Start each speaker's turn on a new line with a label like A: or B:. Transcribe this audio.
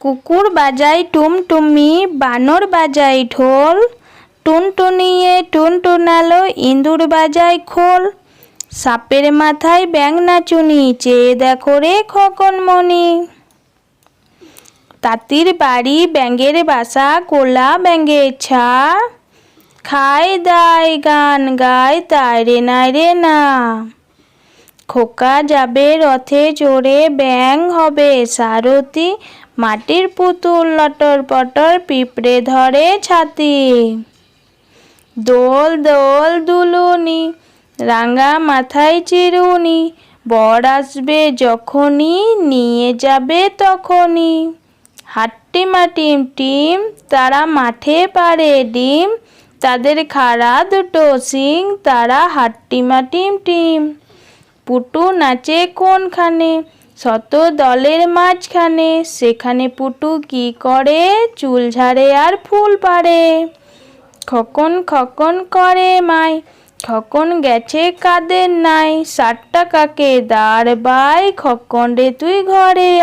A: কুকুর বাজায় টুমটুমি, বানর বাজায় ঢোল, টুনটুনিয়ে টুনটুনালো ইঁদুর বাজায় খোল, সাপের মাথায় ব্যাং নাচুনি, চেয়ে দেখো রে খোকনমণি। তাঁতির বাড়ি ব্যাঙের বাসা, কোলা ব্যাঙের ছা খায় দায় গান গায়, তাই রে নাই রে না। খোকা যাবে রথে চড়ে ব্যাং হবে সারথি, মাটির পুতুল লটর পটর পিঁপড়ে ধরে ছাতি। দোল দোল দুলুনি, রাঙা মাথায় চিরুনি, বর আসবে যখনই, নিয়ে যাবে তখনই। হাট্টিমা টিম টিম, তারা মাঠে পারে ডিম, তাদের খাড়া দুটো সিং তারা হাট্টিমা টিম টিম। পুটু নাচে কোনখানে? শত দলের মাঝখানে। সেখানে পুটু কি করে? চুল ঝাড়ে আর ফুল পারে খকন খকন করে মাই। খকন গেছে কাদের নাই? ষাট টাকাকে দাঁড় বাই খকন রে তুই ঘরে